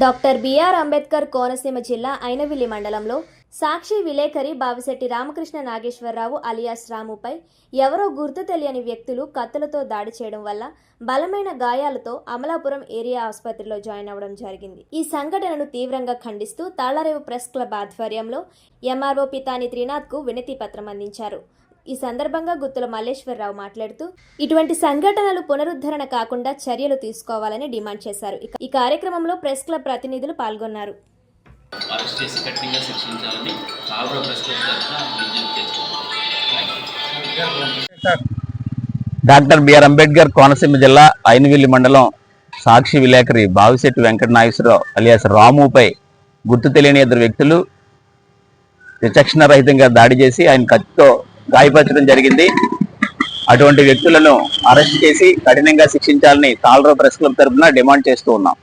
Doctor BR Ambedkar Konaseema జిల్లా ఐనవిల్లి మండలంలో సాక్షి విలేకరి బావిశెట్టి రామకృష్ణ నాగేశ్వరరావు అలియాస్ రాముపై ఎవరో గుర్తు తెలియని వ్యక్తులు కత్తులతో దాడి చేయడం వల్ల బలమైన గాయాలతో అమలాపురం ఏరియా ఆసుపత్రిలో జాయిన్ అవ్వడం జరిగింది. ఈ సంఘటనను తీవ్రంగా ఖండిస్తూ తాళ్ళరేవు ప్రెస్ క్లబ్ ఆధ్వర్యంలో ఎంఆర్ఓ పితాని త్రినాథ్కు వినతి పత్రం అందించారు. ఈ సందర్భంగా గుత్తుల మల్లేశ్వరరావు మాట్లాడుతూ ఇటువంటి సంఘటనలు పునరుద్ధరణ కాకుండా చర్యలు తీసుకోవాలని డిమాండ్ చేశారు. ఈ కార్యక్రమంలో ప్రెస్ క్లబ్ ప్రతినిధులు పాల్గొన్నారు. అరెస్ట్ చేసి కఠినంగా శిక్షించాలని ఆవిడ ప్రెస్ క్లబ్ తరఫున విజ్ఞప్తి చేస్తున్నాను డాక్టర్ బిఆర్ అంబేద్కర్ కోనసీమ జిల్లా ఐనవిల్లి మండలం సాక్షి విలేకరి బావిశెట్టి వెంకట నాగేశ్వరరావు అలియాస్ రాముపై గుర్తు తెలియని ఇద్దరు వ్యక్తులు విచక్షణ రహితంగా దాడి చేసి ఆయన కత్తితో గాయపరచడం జరిగింది. అటువంటి వ్యక్తులను అరెస్ట్ చేసి కఠినంగా శిక్షించాలని తాళరావు ప్రెస్ క్లబ్ తరఫున డిమాండ్ చేస్తూ ఉన్నాం.